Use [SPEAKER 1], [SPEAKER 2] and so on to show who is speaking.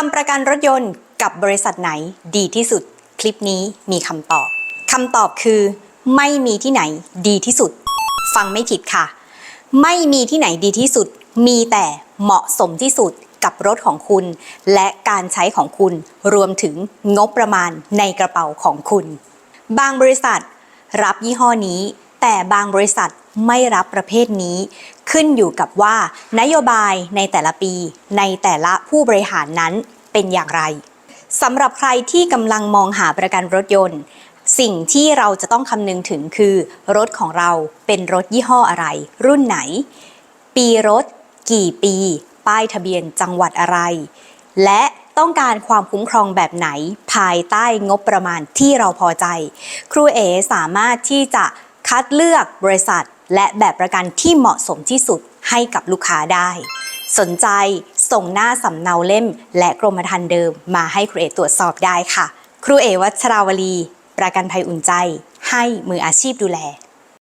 [SPEAKER 1] ทำประกันรถยนต์กับบริษัทไหนดีที่สุด คลิปนี้มีคำตอบคำตอบคือ ไม่มีที่ไหนดีที่สุด ฟังไม่ผิดค่ะ ไม่มีที่ไหนดีที่สุด มีแต่เหมาะสมที่สุดกับรถของคุณ และการใช้ของคุณรวมถึงงบประมาณในกระเป๋าของคุณ บางบริษัทรับยี่ห้อนี้ แต่บางบริษัทไม่รับประเภทนี้ ขึ้นอยู่กับว่านโยบายในแต่ละปี ในแต่ละผู้บริหารนั้นเป็นอย่างไรสำหรับใครที่กำลังมองหาประกันรถยนต์ สิ่งที่เราจะต้องคำนึงถึงคือ รถของเราเป็นรถยี่ห้ออะไร รุ่นไหน ปีรถ กี่ปี ป้ายทะเบียนจังหวัดอะไร และต้องการความคุ้มครองแบบไหน ภายใต้งบประมาณที่เราพอใจ ครูเอสามารถที่จะคัดเลือกบริษัท และแบบประกันที่เหมาะสมที่สุดให้กับลูกค้าได้ สนใจส่งหน้าสำเนาเล่ม และกรมธรรม์เดิมมาให้ครูเอตรวจสอบได้ค่ะ ครูเอวัชราวลี ประกันภัยอุ่นใจ ให้มืออาชีพดูแล